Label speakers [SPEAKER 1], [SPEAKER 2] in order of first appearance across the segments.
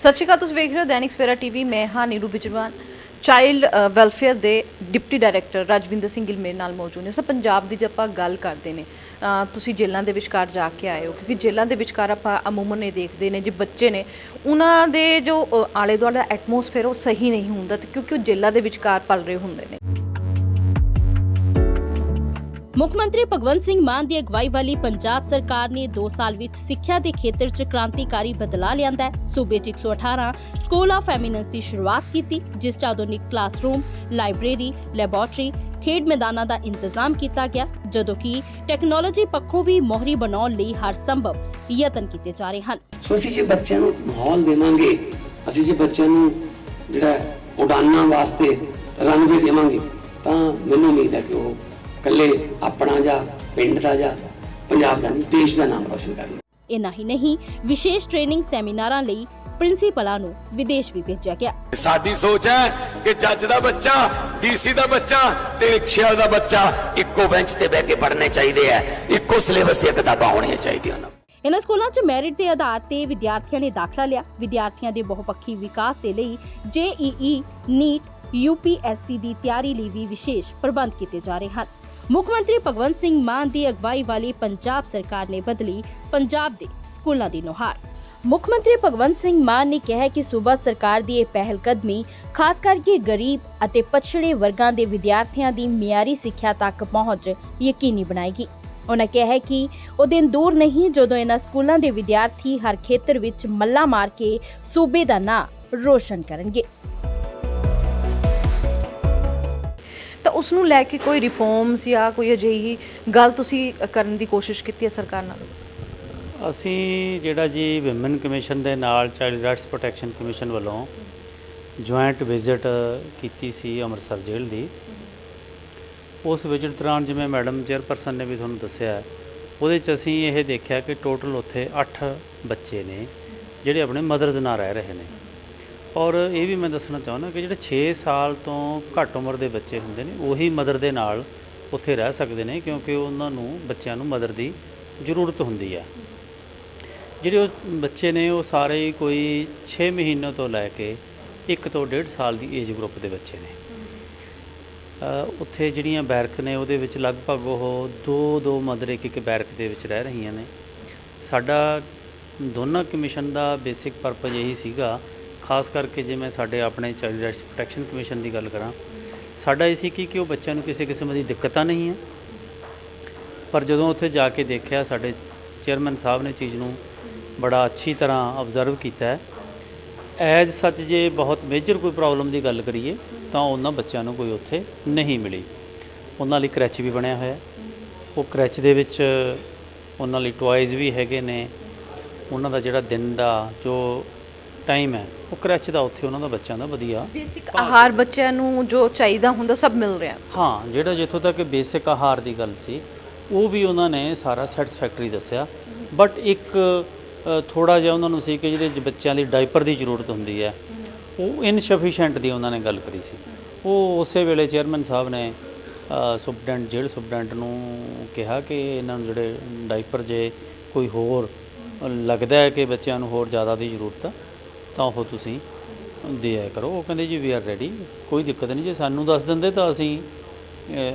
[SPEAKER 1] ਸਤਿ ਸ਼੍ਰੀ ਅਕਾਲ, ਤੁਸੀਂ ਵੇਖ ਰਹੇ ਹੋ ਦੈਨਿਕ ਸਵੇਰਾ ਟੀਵੀ, ਮੈਂ ਹਾਂ ਨੀਰੂ ਬਿਜਰਵਾਨ ਚਾਈਲਡ ਵੈਲਫੇਅਰ ਦੇ ਡਿਪਟੀ ਡਾਇਰੈਕਟਰ ਰਾਜਵਿੰਦਰ ਸਿੰਘ ਗਿੱਲ ਮੇਰੇ ਨਾਲ ਮੌਜੂਦ ਨੇ। ਸਰ, ਪੰਜਾਬ ਦੀ ਜੇ ਆਪਾਂ ਗੱਲ ਕਰਦੇ ਨੇ ਤੁਸੀਂ ਜੇਲ੍ਹਾਂ ਦੇ ਵਿਚਕਾਰ ਜਾ ਕੇ ਆਏ ਹੋ, ਕਿਉਂਕਿ ਜੇਲ੍ਹਾਂ ਦੇ ਵਿਚਕਾਰ ਆਪਾਂ ਅਮੂਮਨ ਇਹ ਦੇਖਦੇ ਨੇ, ਜੇ ਬੱਚੇ ਨੇ, ਉਹਨਾਂ ਦੇ ਜੋ ਆਲੇ ਦੁਆਲੇ ਦਾ ਐਟਮੋਸਫੇਅਰ ਉਹ ਸਹੀ ਨਹੀਂ ਹੁੰਦਾ ਤੇ ਕਿਉਂਕਿ ਉਹ ਜੇਲ੍ਹਾਂ ਦੇ ਵਿਚਕਾਰ ਪਲ ਰਹੇ ਹੁੰਦੇ ਨੇ।
[SPEAKER 2] ਮੁੱਖ ਮੰਤਰੀ ਭਗਵੰਤ ਸਿੰਘ ਮਾਨ ਦੀ ਅਗਵਾਈ ਵਾਲੀ ਪੰਜਾਬ ਸਰਕਾਰ ਨੇ 2 ਸਾਲ ਵਿੱਚ ਸਿੱਖਿਆ ਦੇ ਖੇਤਰ 'ਚ ਕ੍ਰਾਂਤੀਕਾਰੀ ਬਦਲਾਅ ਲਿਆਂਦਾ ਹੈ। ਸੂਬੇ 'ਚ 118 ਸਕੂਲ ਆਫ ਐਮੀਨੈਂਸ ਦੀ ਸ਼ੁਰੂਆਤ ਕੀਤੀ, ਜਿਸ 'ਚ ਆਧੁਨਿਕ ਕਲਾਸਰੂਮ ਲਾਇਬ੍ਰੇਰੀ ਲੈਬੋਰੇਟਰੀ ਖੇਡ ਮੈਦਾਨਾਂ ਦਾ ਇੰਤਜ਼ਾਮ ਕੀਤਾ ਗਿਆ, ਜਦੋਂ ਕਿ ਟੈਕਨੋਲੋਜੀ ਪੱਖੋਂ ਵੀ ਮੋਹਰੀ ਬਣਾਉਣ ਲਈ ਹਰ ਸੰਭਵ ਯਤਨ ਕੀਤੇ ਜਾ ਰਹੇ ਹਨ।
[SPEAKER 3] ਸੋ ਅਸੀਂ ਜੇ ਬੱਚਿਆਂ ਨੂੰ ਮਾਹੌਲ ਦੇਵਾਂਗੇ, ਅਸੀਂ ਜੇ ਬੱਚਿਆਂ ਨੂੰ ਜਿਹੜਾ ਉਡਾਨਾਂ ਵਾਸਤੇ ਰਨਵੇ ਦੇਵਾਂਗੇ, ਤਾਂ ਮੈਨੂੰ ਉਮੀਦ ਹੈ ਕਿ ਉਹ ਇਕੱਲੇ ਆਪਣਾ ਜਾਂ ਪਿੰਡ ਦਾ ਜਾਂ ਪੰਜਾਬ ਦਾ ਨਹੀਂ ਦੇਸ਼ ਦਾ ਨਾਮ ਰੋਸ਼ਨ ਕਰਨਗੇ
[SPEAKER 2] ਇਨਾ ਹੀ ਨਹੀਂ ਵਿਸ਼ੇਸ਼ ਟ੍ਰੇਨਿੰਗ ਸੈਮੀਨਾਰਾਂ ਲਈ ਪ੍ਰਿੰਸੀਪਲਾਂ ਨੂੰ ਵਿਦੇਸ਼ ਵੀ ਭੇਜਿਆ ਗਿਆ।
[SPEAKER 4] ਸਾਡੀ ਸੋਚ ਹੈ ਕਿ ਜੱਜ ਦਾ ਬੱਚਾ ਡੀਸੀ ਦਾ ਬੱਚਾ ਤੇ ਰਿਕਸ਼ਾ ਦਾ ਬੱਚਾ ਇੱਕੋ ਬੈਂਚ ਤੇ ਬਹਿ ਕੇ ਪੜ੍ਹਨੇ ਚਾਹੀਦੇ ਆ। ਇੱਕੋ ਸਿਲੇਬਸ ਦੀਆਂ ਕਿਤਾਬਾਂ ਹੋਣੀਆਂ ਚਾਹੀਦੀਆਂ ਨੇ।
[SPEAKER 2] ਇਨ੍ਹਾਂ ਸਕੂਲਾਂ 'ਚ ਮੈਰਿਟ ਦੇ ਆਧਾਰ ਤੇ ਵਿਦਿਆਰਥੀਆਂ ਨੇ ਦਾਖਲਾ ਲਿਆ। ਵਿਦਿਆਰਥੀਆਂ ਦੇ ਬਹੁਪੱਖੀ ਵਿਕਾਸ ਦੇ ਲਈ ਜੇਈਈ ਨੀਟ ਯੂਪੀਐਸਸੀ ਦੀ ਤਿਆਰੀ ਲਈ ਵੀ ਵਿਸ਼ੇਸ਼ ਪ੍ਰਬੰਧ ਕੀਤੇ ਜਾ ਰਹੇ ਹਨ। ਮੁੱਖ ਮੰਤਰੀ ਭਗਵੰਤ ਸਿੰਘ ਮਾਨ ਦੀ ਅਗਵਾਈ ਵਾਲੀ ਪੰਜਾਬ ਸਰਕਾਰ ਨੇ ਬਦਲੀ ਪੰਜਾਬ ਦੇ ਸਕੂਲਾਂ ਦੀ ਨੁਹਾਰ। ਮੁੱਖ ਮੰਤਰੀ ਭਗਵੰਤ ਸਿੰਘ ਮਾਨ ਨੇ ਕਿਹਾ ਕਿ ਸੂਬਾ ਸਰਕਾਰ ਦੀ ਇਹ ਪਹਿਲ ਕਦਮੀ ਖਾਸ ਕਰਕੇ ਗਰੀਬ ਅਤੇ ਪਛੜੇ ਵਰਗਾਂ ਦੇ ਵਿਦਿਆਰਥੀਆਂ ਦੀ ਮਿਆਰੀ ਸਿੱਖਿਆ ਤੱਕ ਪਹੁੰਚ ਯਕੀਨੀ ਬਣਾਏਗੀ। ਉਹਨਾਂ ਕਿਹਾ ਕਿ ਉਹ ਦਿਨ ਦੂਰ ਨਹੀਂ ਜਦੋਂ ਇਹਨਾਂ ਸਕੂਲਾਂ ਦੇ ਵਿਦਿਆਰਥੀ ਹਰ ਖੇਤਰ ਵਿੱਚ ਮੱਲਾ ਮਾਰ ਕੇ ਸੂਬੇ ਦਾ ਨਾਂ ਰੋਸ਼ਨ ਕਰਨਗੇ।
[SPEAKER 1] ਉਸ ਨੂੰ ਲੈ ਕੇ ਕੋਈ ਰਿਫਾਰਮਸ ਜਾਂ ਕੋਈ ਅਜਿਹੀ ਗੱਲ ਤੁਸੀਂ ਕਰਨ ਦੀ ਕੋਸ਼ਿਸ਼ ਕੀਤੀ ਹੈ ਸਰਕਾਰ ਨਾਲ?
[SPEAKER 5] ਅਸੀਂ ਜਿਹੜਾ ਜੀ ਵਿਮਨ ਕਮਿਸ਼ਨ ਦੇ ਨਾਲ ਚਾਈਲਡ ਰਾਈਟਸ ਪ੍ਰੋਟੈਕਸ਼ਨ ਕਮਿਸ਼ਨ ਵੱਲੋਂ ਜੁਆਇੰਟ ਵਿਜ਼ਿਟ ਕੀਤੀ ਸੀ ਅੰਮ੍ਰਿਤਸਰ ਜੇਲ੍ਹ ਦੀ। ਉਸ ਵਿਜ਼ਿਟ ਦੌਰਾਨ ਜਿਵੇਂ ਮੈਡਮ ਚੇਅਰਪਰਸਨ ਨੇ ਵੀ ਤੁਹਾਨੂੰ ਦੱਸਿਆ, ਉਹਦੇ 'ਚ ਅਸੀਂ ਇਹ ਦੇਖਿਆ ਕਿ ਟੋਟਲ ਉੱਥੇ 8 ਬੱਚੇ ਨੇ, ਜਿਹੜੇ ਆਪਣੇ ਮਦਰਜ਼ ਨਾਲ ਰਹਿ ਰਹੇ ਨੇ। ਔਰ ਇਹ ਵੀ ਮੈਂ ਦੱਸਣਾ ਚਾਹੁੰਦਾ ਕਿ ਜਿਹੜੇ 6 ਸਾਲ ਤੋਂ ਘੱਟ ਉਮਰ ਦੇ ਬੱਚੇ ਹੁੰਦੇ ਨੇ, ਉਹੀ ਮਦਰ ਦੇ ਨਾਲ ਉੱਥੇ ਰਹਿ ਸਕਦੇ ਨੇ ਕਿਉਂਕਿ ਉਹਨਾਂ ਨੂੰ, ਬੱਚਿਆਂ ਨੂੰ ਮਦਰ ਦੀ ਜ਼ਰੂਰਤ ਹੁੰਦੀ ਹੈ। ਜਿਹੜੇ ਉਹ ਬੱਚੇ ਨੇ, ਉਹ ਸਾਰੇ ਹੀ ਕੋਈ 6 ਮਹੀਨੇ ਤੋਂ ਲੈ ਕੇ 1 ਤੋਂ 1.5 ਸਾਲ ਦੀ ਏਜ ਗਰੁੱਪ ਦੇ ਬੱਚੇ ਨੇ। ਉੱਥੇ ਜਿਹੜੀਆਂ ਬੈਰਕ ਨੇ, ਉਹਦੇ ਵਿੱਚ ਲਗਭਗ ਉਹ ਦੋ ਦੋ ਮਦਰ ਇੱਕ ਇੱਕ ਬੈਰਕ ਦੇ ਵਿੱਚ ਰਹਿ ਰਹੀਆਂ ਨੇ। ਸਾਡਾ ਦੋਨਾਂ ਕਮਿਸ਼ਨ ਦਾ ਬੇਸਿਕ ਪਰਪਸ ਇਹੀ ਸੀਗਾ ਖਾਸ ਕਰਕੇ ਜੇ ਮੈਂ ਸਾਡੇ ਆਪਣੇ ਚਾਈਲਡ ਰਾਈਟਸ ਪ੍ਰੋਟੈਕਸ਼ਨ ਕਮਿਸ਼ਨ ਦੀ ਗੱਲ ਕਰਾਂ, ਸਾਡਾ ਇਹ ਸੀ ਕਿ ਕਿ ਉਹ ਬੱਚਿਆਂ ਨੂੰ ਕਿਸੇ ਕਿਸਮ ਦੀ ਦਿੱਕਤਾਂ ਨਹੀਂ ਹੈ। ਪਰ ਜਦੋਂ ਉੱਥੇ ਜਾ ਕੇ ਦੇਖਿਆ, ਸਾਡੇ ਚੇਅਰਮੈਨ ਸਾਹਿਬ ਨੇ ਚੀਜ਼ ਨੂੰ ਬੜਾ ਅੱਛੀ ਤਰ੍ਹਾਂ ਆਬਜ਼ਰਵ ਕੀਤਾ ਹੈ। ਐਜ ਸੱਚ ਜੇ ਬਹੁਤ ਮੇਜਰ ਕੋਈ ਪ੍ਰੋਬਲਮ ਦੀ ਗੱਲ ਕਰੀਏ, ਤਾਂ ਉਹਨਾਂ ਬੱਚਿਆਂ ਨੂੰ ਕੋਈ ਉੱਥੇ ਨਹੀਂ ਮਿਲੀ। ਉਹਨਾਂ ਲਈ ਕਰੈਚ ਵੀ ਬਣਿਆ ਹੋਇਆ ਉਹ ਕਰੈਚ ਦੇ ਵਿੱਚ ਉਹਨਾਂ ਲਈ ਟੁਆਇਜ਼ ਵੀ ਹੈਗੇ ਨੇ। ਉਹਨਾਂ ਦਾ ਜਿਹੜਾ ਦਿਨ ਦਾ ਜੋ ਟਾਈਮ ਹੈ। ਉਹ ਕਰੈਚ ਦਾ ਉੱਥੇ ਉਹਨਾਂ ਦਾ ਬੱਚਿਆਂ ਦਾ ਵਧੀਆ।
[SPEAKER 1] ਬੇਸਿਕ ਆਹਾਰ ਬੱਚਿਆਂ ਨੂੰ ਜੋ ਚਾਹੀਦਾ ਹੁੰਦਾ ਸਭ ਮਿਲ ਰਿਹਾ।
[SPEAKER 5] ਹਾਂ ਜਿਹੜਾ ਜਿੱਥੋਂ ਤੱਕ ਬੇਸਿਕ ਆਹਾਰ ਦੀ ਗੱਲ ਸੀ ਉਹ ਵੀ ਉਹਨਾਂ ਨੇ ਸਾਰਾ ਸੈਟੀਸਫੈਕਟਰੀ ਦੱਸਿਆ। ਬਟ ਇੱਕ ਥੋੜਾ ਜਿਹਾ ਉਹਨਾਂ ਨੂੰ ਸੀ ਕਿ ਜਿਹੜੇ ਬੱਚਿਆਂ ਲਈ ਡਾਈਪਰ ਦੀ ਜ਼ਰੂਰਤ ਹੁੰਦੀ ਹੈ। ਉਹ ਇਨਸਫੀਸ਼ੀਐਂਟ ਦੀ ਉਹਨਾਂ ਨੇ ਗੱਲ ਕਰੀ ਸੀ। ਉਹ ਉਸੇ ਵੇਲੇ ਚੇਅਰਮੈਨ ਸਾਹਿਬ ਨੇ ਸੁਪਰਡੈਂਟ ਜੇਲ੍ਹ ਸੁਪਰਡੈਂਟ ਨੂੰ ਕਿਹਾ ਕਿ ਇਹਨਾਂ ਨੂੰ ਜਿਹੜੇ ਡਾਈਪਰ ਜੇ ਕੋਈ ਹੋਰ ਲੱਗਦਾ ਹੈ ਕਿ ਬੱਚਿਆਂ ਨੂੰ ਹੋਰ ਜ਼ਿਆਦਾ ਦੀ ਜ਼ਰੂਰਤ ਆ ਤਾਂ ਉਹ ਤੁਸੀਂ ਦੇ ਆਇਆ ਕਰੋ। ਉਹ ਕਹਿੰਦੇ ਜੀ ਵੀ ਆਰ ਰੈਡੀ ਕੋਈ ਦਿੱਕਤ ਨਹੀਂ ਜੇ ਸਾਨੂੰ ਦੱਸ ਦਿੰਦੇ ਤਾਂ ਅਸੀਂ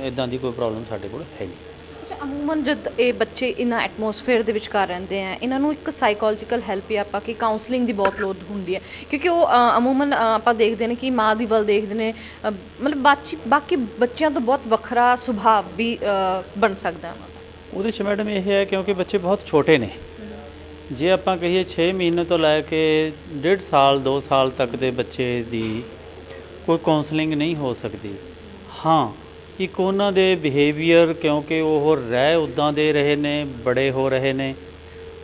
[SPEAKER 5] ਇਦਾਂ ਦੀ ਕੋਈ ਪ੍ਰੋਬਲਮ ਸਾਡੇ ਕੋਲ ਹੈ ਨਹੀਂ।
[SPEAKER 1] ਅੱਛਾ ਅਮੂਮਨ ਜਦ ਇਹ ਬੱਚੇ ਇਨ ਐਟਮੋਸਫੇਅਰ ਦੇ ਵਿਚਕਾਰ ਰਹਿੰਦੇ ਆ ਇਹਨਾਂ ਨੂੰ ਇੱਕ ਸਾਈਕੋਲੋਜੀਕਲ ਹੈਲਪ ਜਾਂ ਆਪਾਂ ਕਿ ਕਾਉਂਸਲਿੰਗ ਦੀ ਬਹੁਤ ਲੋੜ ਹੁੰਦੀ ਹੈ। ਕਿਉਂਕਿ ਉਹ ਅਮੂਮਨ ਆਪਾਂ ਦੇਖਦੇ ਨੇ ਕਿ ਮਾਂ ਦੀ ਵੱਲ ਦੇਖਦੇ ਨੇ ਮਤਲਬ ਬਾਕੀ ਬਾਕੀ ਬੱਚਿਆਂ ਤੋਂ ਬਹੁਤ ਵੱਖਰਾ ਸੁਭਾਅ ਵੀ ਬਣ ਸਕਦਾ ਹੈ
[SPEAKER 5] ਉਹਦੇ 'ਚ ਮੈਡਮ ਇਹ ਹੈ ਕਿਉਂਕਿ ਬੱਚੇ ਬਹੁਤ ਛੋਟੇ ਨੇ। ਜੇ ਆਪਾਂ ਕਹੀਏ 6 ਮਹੀਨੇ ਤੋਂ ਲੈ ਕੇ 1.5 ਸਾਲ 2 ਸਾਲ ਤੱਕ ਦੇ ਬੱਚੇ ਦੀ ਕੋਈ ਕਾਉਂਸਲਿੰਗ ਨਹੀਂ ਹੋ ਸਕਦੀ। ਹਾਂ, ਇੱਕ ਉਹਨਾਂ ਦੇ ਬਿਹੇਵੀਅਰ ਕਿਉਂਕਿ ਉਹ ਰਹਿ ਉਦਾਂ ਦੇ ਰਹੇ ਨੇ, ਬੜੇ ਹੋ ਰਹੇ ਨੇ,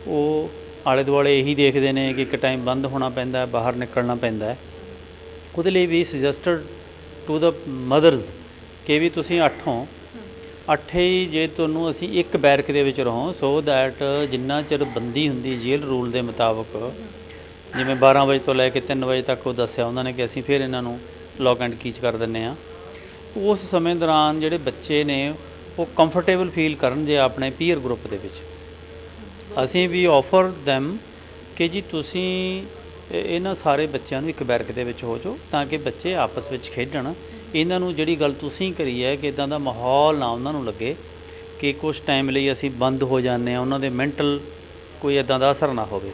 [SPEAKER 5] ਉਹ ਆਲੇ ਦੁਆਲੇ ਇਹੀ ਦੇਖਦੇ ਨੇ ਕਿ ਇੱਕ ਟਾਈਮ ਬੰਦ ਹੋਣਾ ਪੈਂਦਾ, ਬਾਹਰ ਨਿਕਲਣਾ ਪੈਂਦਾ ਉਹਦੇ ਲਈ ਵੀ ਸੁਜੈਸਟਡ ਟੂ ਦਾ ਮਦਰਸ ਕਿ ਵੀ ਤੁਸੀਂ ਅੱਠ ਹੋ ਅੱਠੇ ਜੇ ਤੁਹਾਨੂੰ ਅਸੀਂ ਇੱਕ ਬੈਰਕ ਦੇ ਵਿੱਚ ਰਹੋ ਸੋ ਦੈਟ ਜਿੰਨਾ ਚਿਰ ਬੰਦੀ ਹੁੰਦੀ ਜੇਲ੍ਹ ਰੂਲ ਦੇ ਮੁਤਾਬਕ, ਜਿਵੇਂ 12 ਵਜੇ ਤੋਂ ਲੈ ਕੇ 3 ਵਜੇ ਤੱਕ ਉਹ ਦੱਸਿਆ ਉਹਨਾਂ ਨੇ ਕਿ ਅਸੀਂ ਫਿਰ ਇਹਨਾਂ ਨੂੰ ਲੌਕ ਐਂਡ ਕੀਚ ਕਰ ਦਿੰਨੇ ਆ ਉਸ ਸਮੇਂ ਦੌਰਾਨ ਜਿਹੜੇ ਬੱਚੇ ਨੇ, ਉਹ ਕੰਫਰਟੇਬਲ ਫੀਲ ਕਰਨ ਜੇ ਆਪਣੇ ਪੀਅਰ ਗਰੁੱਪ ਦੇ ਵਿੱਚ। ਅਸੀਂ ਵੀ ਆਫਰ them ਕਿ ਜੀ ਤੁਸੀਂ ਇਹਨਾਂ ਸਾਰੇ ਬੱਚਿਆਂ ਨੂੰ ਇੱਕ ਬੈਰਕ ਦੇ ਵਿੱਚ ਹੋ ਜਾਓ ਤਾਂ ਕਿ ਬੱਚੇ ਆਪਸ ਵਿੱਚ ਖੇਡਣ। ਇਹਨਾਂ ਨੂੰ ਜਿਹੜੀ ਗੱਲ ਤੁਸੀਂ ਕਰੀ ਹੈ ਕਿ ਇਦਾਂ ਦਾ ਮਾਹੌਲ ਨਾ ਉਹਨਾਂ ਨੂੰ ਲੱਗੇ ਕਿ ਕੁਝ ਟਾਈਮ ਲਈ ਅਸੀਂ ਬੰਦ ਹੋ ਜਾਂਦੇ ਆ ਉਹਨਾਂ ਦੇ ਮੈਂਟਲ ਕੋਈ ਇਦਾਂ ਦਾ ਅਸਰ ਨਾ ਹੋਵੇ।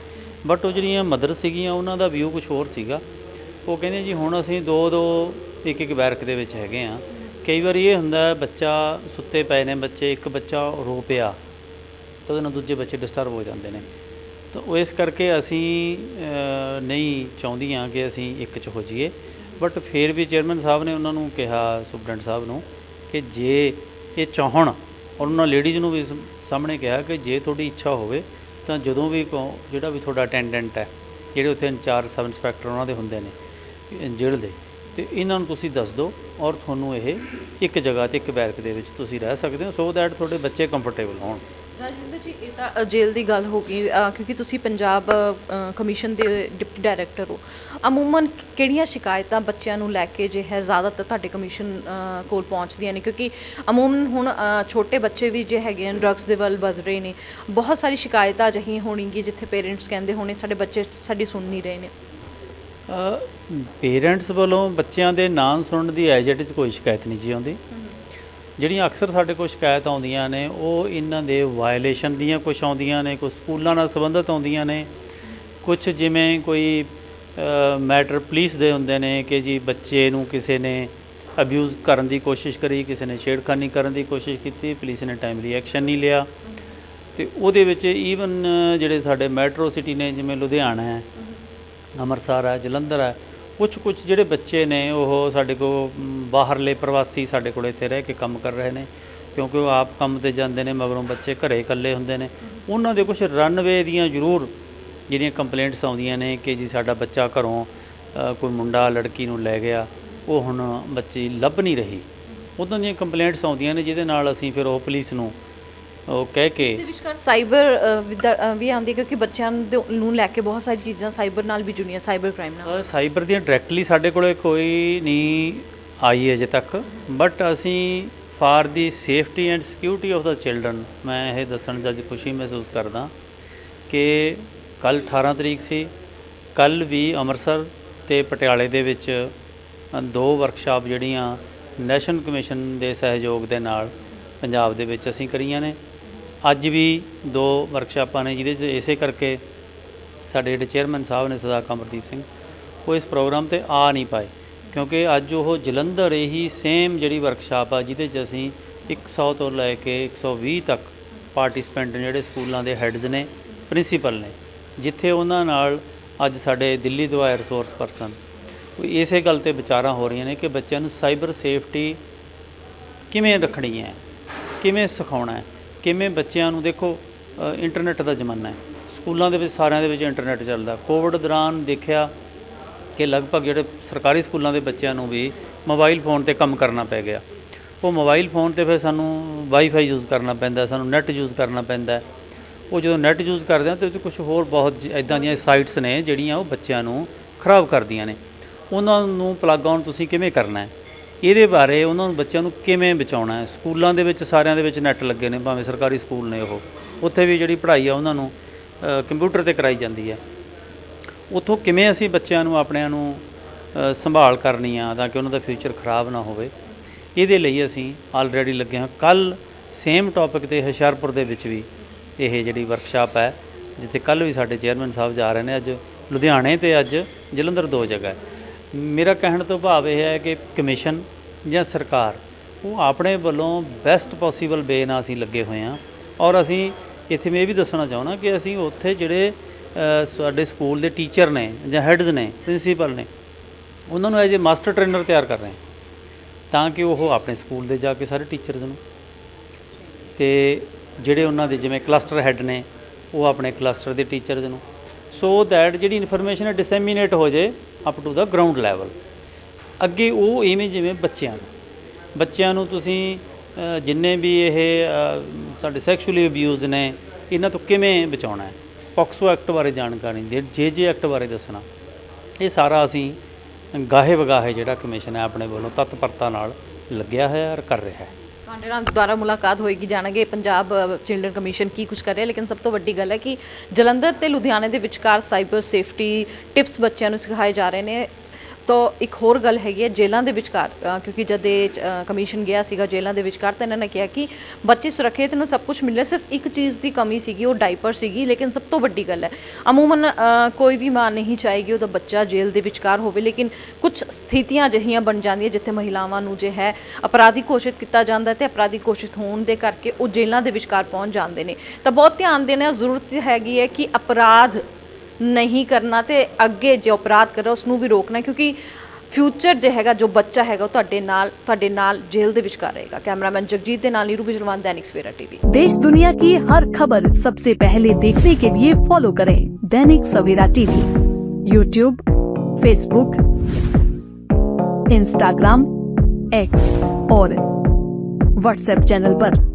[SPEAKER 5] ਬਟ ਉਹ ਜਿਹੜੀਆਂ ਮਦਰ ਸੀਗੀਆਂ ਉਹਨਾਂ ਦਾ ਵਿਊ ਕੁਝ ਹੋਰ ਸੀਗਾ। ਉਹ ਕਹਿੰਦੇ ਜੀ ਹੁਣ ਅਸੀਂ ਦੋ ਦੋ ਇੱਕ ਇੱਕ ਬੈਰਕ ਦੇ ਵਿੱਚ ਹੈਗੇ ਆ ਕਈ ਵਾਰੀ ਇਹ ਹੁੰਦਾ ਬੱਚਾ ਸੁੱਤੇ ਪਏ ਨੇ ਬੱਚੇ ਇੱਕ ਬੱਚਾ ਰੋ ਪਿਆ ਤਾਂ ਉਹਦੇ ਨਾਲ ਦੂਜੇ ਬੱਚੇ ਡਿਸਟਰਬ ਹੋ ਜਾਂਦੇ ਨੇ। ਤਾਂ ਉਹ ਇਸ ਕਰਕੇ ਅਸੀਂ ਅ, ਨਹੀਂ ਚਾਹੁੰਦੀਆਂ ਕਿ ਅਸੀਂ ਇੱਕ ਚ ਹੋ ਜਾਈਏ। ਬਟ ਫਿਰ ਵੀ ਚੇਅਰਮੈਨ ਸਾਹਿਬ ਨੇ ਉਹਨਾਂ ਨੂੰ ਕਿਹਾ ਸੁਪਰਡੈਂਟ ਸਾਹਿਬ ਨੂੰ, ਕਿ ਜੇ ਇਹ ਚਾਹਣ ਔਰ ਉਹਨਾਂ ਲੇਡੀਜ਼ ਨੂੰ ਵੀ ਸਾਹਮਣੇ ਕਿਹਾ ਕਿ ਜੇ ਤੁਹਾਡੀ ਇੱਛਾ ਹੋਵੇ, ਤਾਂ ਜਦੋਂ ਵੀ ਕਹੋ- ਜਿਹੜਾ ਵੀ ਤੁਹਾਡਾ ਅਟੈਂਡੈਂਟ ਹੈ, ਜਿਹੜੇ ਉੱਥੇ ਇੰਚਾਰਜ ਸਬ ਇੰਸਪੈਕਟਰ ਉਹਨਾਂ ਦੇ ਹੁੰਦੇ ਨੇ ਜੇਲ੍ਹ ਦੇ ਤੇ ਇਹਨਾਂ ਨੂੰ ਤੁਸੀਂ ਦੱਸ ਦਿਓ ਔਰ ਤੁਹਾਨੂੰ ਇਹ ਇੱਕ ਜਗ੍ਹਾ ਤੇ ਇੱਕ ਬੈਰਕ ਦੇ ਵਿੱਚ ਤੁਸੀਂ ਰਹਿ ਸਕਦੇ ਹੋ ਸੋ ਦੈਟ ਤੁਹਾਡੇ ਬੱਚੇ ਕੰਫਰਟੇਬਲ ਹੋਣ।
[SPEAKER 1] ਰਾਜਵਿੰਦਰ ਜੀ, ਇਹ ਤਾਂ ਜੇਲ੍ਹ ਦੀ ਗੱਲ ਹੋ ਗਈ ਕਿਉਂਕਿ ਤੁਸੀਂ ਪੰਜਾਬ ਕਮਿਸ਼ਨ ਦੇ ਡਿਪਟੀ ਡਾਇਰੈਕਟਰ ਹੋ। ਅਮੂਮਨ ਕਿਹੜੀਆਂ ਸ਼ਿਕਾਇਤਾਂ ਬੱਚਿਆਂ ਨੂੰ ਲੈ ਕੇ ਜੇ ਹੈ ਜ਼ਿਆਦਾਤਰ ਤੁਹਾਡੇ ਕਮਿਸ਼ਨ ਕੋਲ ਪਹੁੰਚਦੀਆਂ ਨੇ? ਕਿਉਂਕਿ ਅਮੂਮਨ ਹੁਣ ਛੋਟੇ ਬੱਚੇ ਵੀ ਜੇ ਹੈਗੇ ਨੇ ਡਰੱਗਸ ਦੇ ਵੱਲ ਵੱਧ ਰਹੇ ਨੇ, ਬਹੁਤ ਸਾਰੀ ਸ਼ਿਕਾਇਤਾਂ ਅਜਿਹੀਆਂ ਹੋਣਗੀਆਂ ਜਿੱਥੇ ਪੇਰੈਂਟਸ ਕਹਿੰਦੇ ਹੋਣੇ, ਸਾਡੇ ਬੱਚੇ ਸਾਡੀ ਸੁਣ ਨਹੀਂ ਰਹੇ ਨੇ।
[SPEAKER 5] ਪੇਰੈਂਟਸ ਵੱਲੋਂ ਬੱਚਿਆਂ ਦੇ ਨਾਮ ਸੁਣਨ ਦੀ ਐਜਟ 'ਚ ਕੋਈ ਸ਼ਿਕਾਇਤ ਨਹੀਂ ਜੀ ਆਉਂਦੀ। ਜਿਹੜੀਆਂ ਅਕਸਰ ਸਾਡੇ ਕੋਲ ਸ਼ਿਕਾਇਤ ਆਉਂਦੀਆਂ ਨੇ, ਉਹ ਇਹਨਾਂ ਦੇ ਵਾਇਲੇਸ਼ਨ ਦੀਆਂ ਕੁਝ ਆਉਂਦੀਆਂ ਨੇ ਕੁਝ ਸਕੂਲਾਂ ਨਾਲ ਸੰਬੰਧਿਤ ਆਉਂਦੀਆਂ ਨੇ। ਕੁਝ ਜਿਵੇਂ ਕੋਈ ਮੈਟਰ ਪੁਲਿਸ ਦੇ ਹੁੰਦੇ ਨੇ ਕਿ ਜੀ ਬੱਚੇ ਨੂੰ ਕਿਸੇ ਨੇ ਅਬਿਊਜ਼ ਕਰਨ ਦੀ ਕੋਸ਼ਿਸ਼ ਕਰੀ, ਕਿਸੇ ਨੇ ਛੇੜਖਾਨੀ ਕਰਨ ਦੀ ਕੋਸ਼ਿਸ਼ ਕੀਤੀ ਪੁਲਿਸ ਨੇ ਟਾਈਮਲੀ ਐਕਸ਼ਨ ਨਹੀਂ ਲਿਆ। ਤੇ ਉਹਦੇ ਵਿੱਚ ਈਵਨ ਜਿਹੜੇ ਸਾਡੇ ਮੈਟਰੋ ਸਿਟੀ ਨੇ, ਜਿਵੇਂ ਲੁਧਿਆਣਾ ਹੈ ਅੰਮ੍ਰਿਤਸਰ ਹੈ, ਜਲੰਧਰ ਹੈ ਕੁਝ ਕੁਝ ਜਿਹੜੇ ਬੱਚੇ ਨੇ ਉਹ ਸਾਡੇ ਕੋਲ ਬਾਹਰਲੇ ਪ੍ਰਵਾਸੀ ਸਾਡੇ ਕੋਲ ਇੱਥੇ ਰਹਿ ਕੇ ਕੰਮ ਕਰ ਰਹੇ ਨੇ, ਕਿਉਂਕਿ ਉਹ ਆਪ ਕੰਮ ਤੇ ਜਾਂਦੇ ਨੇ, ਮਗਰੋਂ ਬੱਚੇ ਘਰੇ ਇਕੱਲੇ ਹੁੰਦੇ ਨੇ। ਉਹਨਾਂ ਦੇ ਕੁਝ ਰਨਵੇ ਦੀਆਂ ਜ਼ਰੂਰ ਜਿਹੜੀਆਂ ਕੰਪਲੇਂਟਸ ਆਉਂਦੀਆਂ ਨੇ ਕਿ ਜੀ ਸਾਡਾ ਬੱਚਾ ਘਰੋਂ ਕੋਈ ਮੁੰਡਾ, ਲੜਕੀ ਨੂੰ ਲੈ ਗਿਆ, ਉਹ ਹੁਣ ਬੱਚੀ ਲੱਭ ਨਹੀਂ ਰਹੀ। ਉਦੋਂ ਦੀਆਂ ਕੰਪਲੇਂਟਸ ਆਉਂਦੀਆਂ ਨੇ, ਜਿਹਦੇ ਨਾਲ ਅਸੀਂ ਫਿਰ ਉਹ ਪੁਲਿਸ ਨੂੰ ਉਹ ਕਹਿ ਕੇ
[SPEAKER 1] ਇਸ ਦੇ ਵਿਚਕਾਰ ਸਾਈਬਰ ਵੀ ਆਉਂਦੀ ਹੈ ਕਿਉਂਕਿ ਬੱਚਿਆਂ ਦੇ- ਨੂੰ ਲੈ ਕੇ ਬਹੁਤ ਸਾਰੀ ਚੀਜ਼ਾਂ ਸਾਈਬਰ ਨਾਲ ਵੀ ਜੁੜੀਆਂ ਸਾਈਬਰ ਕ੍ਰਾਈਮ ਨਾਲ।
[SPEAKER 5] ਸਾਈਬਰ ਦੀਆਂ ਡਾਇਰੈਕਟਲੀ ਸਾਡੇ ਕੋਲੇ ਕੋਈ ਨਹੀਂ ਆਈ ਅਜੇ ਤੱਕ ਬਟ ਅਸੀਂ for the safety and security of the children ਮੈਂ ਇਹ ਦੱਸਣ 'ਚ ਅੱਜ ਖੁਸ਼ੀ ਮਹਿਸੂਸ ਕਰਦਾ ਕਿ ਕੱਲ 18 ਤਰੀਕ ਸੀ ਕੱਲ ਵੀ ਅੰਮ੍ਰਿਤਸਰ ਤੇ ਪਟਿਆਲੇ ਦੇ ਵਿੱਚ ਅ, ਦੋ ਵਰਕਸ਼ਾਪ ਜਿਹੜੀਆਂ ਨੈਸ਼ਨਲ ਕਮਿਸ਼ਨ ਦੇ ਸਹਿਯੋਗ ਦੇ ਨਾਲ ਪੰਜਾਬ ਦੇ ਵਿੱਚ ਅਸੀਂ ਕਰੀਆਂ ਨੇ। ਅੱਜ ਵੀ ਦੋ ਵਰਕਸ਼ਾਪਾਂ ਨੇ ਜਿਹਦੇ 'ਚ ਇਸੇ ਕਰਕੇ ਸਾਡੇ ਜਿਹੜੇ ਚੇਅਰਮੈਨ ਸਾਹਿਬ ਨੇ ਸਰਦਾਰ ਕਮਰਦੀਪ ਸਿੰਘ, ਉਹ ਇਸ ਪ੍ਰੋਗਰਾਮ ਤੇ ਆ ਨਹੀਂ ਪਾਏ। ਕਿਉਂਕਿ ਅੱਜ ਉਹ ਜਲੰਧਰ ਇਹੀ ਸੇਮ ਜਿਹੜੀ ਵਰਕਸ਼ਾਪ ਆ ਜਿਹਦੇ 'ਚ ਅਸੀਂ 100 ਤੋਂ ਲੈ ਕੇ 120 ਤੱਕ ਪਾਰਟਿਸਪੈਂਟ ਜਿਹੜੇ ਸਕੂਲਾਂ ਦੇ ਹੈੱਡਸ ਨੇ ਪ੍ਰਿੰਸੀਪਲ ਨੇ, ਜਿੱਥੇ ਉਹਨਾਂ ਨਾਲ ਅੱਜ ਸਾਡੇ ਦਿੱਲੀ ਤੋਂ ਆਏ ਰਿਸੋਰਸ ਪਰਸਨ ਇਸੇ ਗੱਲ ਤੇ ਵਿਚਾਰਾਂ ਹੋ ਰਹੀਆਂ ਨੇ ਕਿ ਬੱਚਿਆਂ ਨੂੰ ਸਾਈਬਰ ਸੇਫਟੀ ਕਿਵੇਂ ਰੱਖਣੀ ਹੈ, ਕਿਵੇਂ ਸਿਖਾਉਣਾ ਹੈ। ਕਿਵੇਂ ਬੱਚਿਆਂ ਨੂੰ ਦੇਖੋ ਅ, ਇੰਟਰਨੈਟ ਦਾ ਜ਼ਮਾਨਾ ਹੈ। ਸਕੂਲਾਂ ਦੇ ਵਿੱਚ ਸਾਰਿਆਂ ਦੇ ਵਿੱਚ ਇੰਟਰਨੈਟ ਚੱਲਦਾ। ਕੋਵਿਡ ਦੌਰਾਨ ਦੇਖਿਆ ਕਿ ਲਗਭਗ ਜਿਹੜੇ ਸਰਕਾਰੀ ਸਕੂਲਾਂ ਦੇ ਬੱਚਿਆਂ ਨੂੰ ਵੀ ਮੋਬਾਈਲ ਫੋਨ ਤੇ ਕੰਮ ਕਰਨਾ ਪੈ ਗਿਆ। ਉਹ ਮੋਬਾਈਲ ਫੋਨ ਤੇ ਫਿਰ ਸਾਨੂੰ ਵਾਈਫਾਈ ਯੂਜ਼ ਕਰਨਾ ਪੈਂਦਾ ਸਾਨੂੰ ਨੈਟ ਯੂਜ਼ ਕਰਨਾ ਪੈਂਦਾ ਉਹ ਜਦੋਂ ਨੈਟ ਯੂਜ਼ ਕਰਦੇ ਆ ਤੇ ਉਹਦੇ ਕੁਝ ਹੋਰ ਬਹੁਤ ਇਦਾਂ ਦੀਆਂ ਸਾਈਟਸ ਨੇ ਜਿਹੜੀਆਂ ਉਹ ਬੱਚਿਆਂ ਨੂੰ ਖਰਾਬ ਕਰਦੀਆਂ ਨੇ। ਉਹਨਾਂ ਨੂੰ ਪਲੱਗ ਆਨ ਤੁਸੀਂ ਕਿਵੇਂ ਕਰਨਾ ਹੈ? ਇਹਦੇ ਬਾਰੇ ਉਹਨਾਂ ਨੂੰ ਬੱਚਿਆਂ ਨੂੰ ਕਿਵੇਂ ਬਚਾਉਣਾ ਹੈ? ਸਕੂਲਾਂ ਦੇ ਵਿੱਚ ਸਾਰਿਆਂ ਦੇ ਵਿੱਚ ਨੈੱਟ ਲੱਗੇ ਨੇ, ਭਾਵੇਂ ਸਰਕਾਰੀ ਸਕੂਲ ਨੇ ਉਹ। ਉੱਥੇ ਵੀ ਜਿਹੜੀ ਪੜ੍ਹਾਈ ਆ ਉਹਨਾਂ ਨੂੰ ਕੰਪਿਊਟਰ ਤੇ ਕਰਾਈ ਜਾਂਦੀ ਹੈ। ਉੱਥੋਂ ਕਿਵੇਂ ਅਸੀਂ ਬੱਚਿਆਂ ਨੂੰ, ਆਪਣਿਆਂ ਨੂੰ ਸੰਭਾਲ ਕਰਨੀ ਆ ਤਾਂ ਕਿ ਉਹਨਾਂ ਦਾ ਫਿਊਚਰ ਖਰਾਬ ਨਾ ਹੋਵੇ? ਇਹਦੇ ਲਈ ਅਸੀਂ ਆਲਰੇਡੀ ਲੱਗੇ ਹਾਂ। ਕੱਲ ਸੇਮ ਟੌਪਿਕ ਤੇ ਹੁਸ਼ਿਆਰਪੁਰ ਦੇ ਵਿੱਚ ਵੀ ਇਹ ਜਿਹੜੀ ਵਰਕਸ਼ਾਪ ਹੈ, ਜਿੱਥੇ ਕੱਲ ਵੀ ਸਾਡੇ ਚੇਅਰਮੈਨ ਸਾਹਿਬ ਜਾ ਰਹੇ ਨੇ, ਅੱਜ ਲੁਧਿਆਣੇ ਤੇ ਅੱਜ ਜਲੰਧਰ ਦੋ ਜਗ੍ਹਾ ਹੈ। ਮੇਰਾ ਕਹਿਣ ਤੋਂ ਭਾਵ ਇਹ ਹੈ ਕਿ ਕਮਿਸ਼ਨ ਜਾਂ ਸਰਕਾਰ, ਉਹ ਆਪਣੇ ਵੱਲੋਂ ਬੈਸਟ ਪੋਸੀਬਲ ਵੇ ਨਾਲ ਅਸੀਂ ਲੱਗੇ ਹੋਏ ਹਾਂ। ਔਰ ਅਸੀਂ ਇੱਥੇ ਮੈਂ ਇਹ ਵੀ ਦੱਸਣਾ ਚਾਹੁੰਦਾ ਕਿ ਅਸੀਂ ਉੱਥੇ ਜਿਹੜੇ ਸਾਡੇ ਸਕੂਲ ਦੇ ਟੀਚਰ ਨੇ ਜਾਂ ਹੈੱਡਸ ਨੇ ਪ੍ਰਿੰਸੀਪਲ ਨੇ, ਉਹਨਾਂ ਨੂੰ ਐਜ ਏ ਮਾਸਟਰ ਟ੍ਰੇਨਰ ਤਿਆਰ ਕਰ ਰਹੇ ਹਾਂ। ਤਾਂ ਕਿ ਉਹ ਆਪਣੇ ਸਕੂਲ ਦੇ ਜਾ ਕੇ ਸਾਰੇ ਟੀਚਰਸ ਨੂੰ, ਤੇ ਜਿਹੜੇ ਉਹਨਾਂ ਦੇ ਜਿਵੇਂ ਕਲਸਟਰ ਹੈੱਡ ਨੇ, ਉਹ ਆਪਣੇ ਕਲਸਟਰ ਦੇ ਟੀਚਰਸ ਨੂੰ। ਸੋ ਦੈਟ ਜਿਹੜੀ ਇਨਫੋਰਮੇਸ਼ਨ ਹੈ ਡਿਸੈਮੀਨੇਟ ਹੋ ਜੇ up to the ground level ਅੱਗੇ ਉਹ ਇਵੇਂ ਜਿਵੇਂ ਬੱਚਿਆਂ ਨੂੰ। ਬੱਚਿਆਂ ਨੂੰ ਤੁਸੀਂ ਜਿੰਨੇ ਵੀ ਇਹ ਸਾਡੇ ਸੈਕਸ਼ੂਅਲੀ ਅਬਿਊਜ਼ ਨੇ, ਇਹਨਾਂ ਤੋਂ ਕਿਵੇਂ ਬਚਾਉਣਾ ਹੈ? ਪੌਕਸੋ ਐਕਟ ਬਾਰੇ ਜਾਣਕਾਰੀ ਦੇ, ਜੇ ਜੇ ਐਕਟ ਬਾਰੇ ਦੱਸਣਾ। ਇਹ ਸਾਰਾ ਅਸੀਂ ਗਾਹੇ ਵਗਾਹੇ ਜਿਹੜਾ ਕਮਿਸ਼ਨ ਹੈ ਆਪਣੇ ਵੱਲੋਂ ਤਤਪਰਤਾ ਨਾਲ ਲੱਗਿਆ ਹੋਇਆ ਔਰ ਕਰ ਰਿਹਾ ਹੈ।
[SPEAKER 1] ਤੁਹਾਡੇ ਨਾਲ ਦੁਬਾਰਾ ਮੁਲਾਕਾਤ ਹੋਏਗੀ, ਜਾਣਾਂਗੇ ਪੰਜਾਬ ਚਿਲਡਰਨ ਕਮਿਸ਼ਨ ਕੀ ਕੁਝ ਕਰ ਰਿਹਾ ਲੇਕਿਨ ਸਭ ਤੋਂ ਵੱਡੀ ਗੱਲ ਹੈ ਕਿ ਜਲੰਧਰ ਤੇ ਲੁਧਿਆਣੇ ਦੇ ਵਿਚਕਾਰ ਸਾਈਬਰ ਸੇਫਟੀ ਟਿਪਸ ਬੱਚਿਆਂ ਨੂੰ ਸਿਖਾਏ ਜਾ ਰਹੇ ਨੇ। ਤਾਂ ਇੱਕ ਹੋਰ ਗੱਲ ਹੈਗੀ ਹੈ ਜੇਲ੍ਹਾਂ ਦੇ ਵਿਚਕਾਰ ਕਿਉਂਕਿ ਜਦ ਇਹ ਕਮਿਸ਼ਨ ਗਿਆ ਸੀਗਾ ਜੇਲ੍ਹਾਂ ਦੇ ਵਿਚਕਾਰ ਤਾਂ ਇਹਨਾਂ ਨੇ ਕਿਹਾ ਕਿ ਬੱਚੇ ਸੁਰੱਖਿਅਤ ਨੂੰ ਸਭ ਕੁਝ ਮਿਲ ਰਿਹਾ ਸਿਰਫ ਇੱਕ ਚੀਜ਼ ਦੀ ਕਮੀ ਸੀਗੀ, ਉਹ ਡਾਈਪਰ ਸੀਗੀ, ਲੇਕਿਨ ਸਭ ਤੋਂ ਵੱਡੀ ਗੱਲ ਹੈ, ਅਮੂਮਨ ਕੋਈ ਵੀ ਮਾਂ ਨਹੀਂ ਚਾਹੇਗੀ ਉਹਦਾ ਬੱਚਾ ਜੇਲ੍ਹ ਦੇ ਵਿਚਕਾਰ ਹੋਵੇ, ਲੇਕਿਨ ਕੁਝ ਸਥਿਤੀਆਂ ਅਜਿਹੀਆਂ ਬਣ ਜਾਂਦੀਆਂ ਜਿੱਥੇ ਮਹਿਲਾਵਾਂ ਨੂੰ ਜੇ ਹੈ ਅਪਰਾਧੀ ਘੋਸ਼ਿਤ ਕੀਤਾ ਜਾਂਦਾ ਹੈ ਤੇ ਅਪਰਾਧੀ ਘੋਸ਼ਿਤ ਹੋਣ ਦੇ ਕਰਕੇ ਉਹ ਜੇਲ੍ਹਾਂ ਦੇ ਵਿਚਕਾਰ ਪਹੁੰਚ ਜਾਂਦੇ ਨੇ। ਤਾਂ ਬਹੁਤ ਧਿਆਨ ਦੇਣਾ ਜ਼ਰੂਰਤ ਹੈਗੀ ਹੈ ਕਿ ਅਪਰਾਧ ਨਹੀਂ ਕਰਨਾ ਤੇ ਅੱਗੇ ਜੋ ਅਪਰਾਧ ਕਰ ਰਿਹਾ ਉਸ ਨੂੰ ਵੀ ਰੋਕਣਾ ਕਿਉਂਕਿ ਫਿਊਚਰ ਜੇ ਹੈਗਾ ਜੋ ਬੱਚਾ ਹੈਗਾ ਉਹ ਤੁਹਾਡੇ ਨਾਲ ਤੁਹਾਡੇ ਨਾਲ ਜੇਲ੍ਹ ਦੇ ਵਿਚਕਾਰ ਰਹੇਗਾ ਕੈਮਰਾਮੈਨ ਜਗਜੀਤ ਦੇ ਨਾਲ ਨੀਰੂ ਬਿਜਰਵਾਨ दैनिक सवेरा टीवी
[SPEAKER 6] देश दुनिया की हर खबर सबसे पहले देखने के लिए फॉलो करें Dainik Savera TV YouTube Facebook Instagram X और व्हाट्सएप चैनल पर।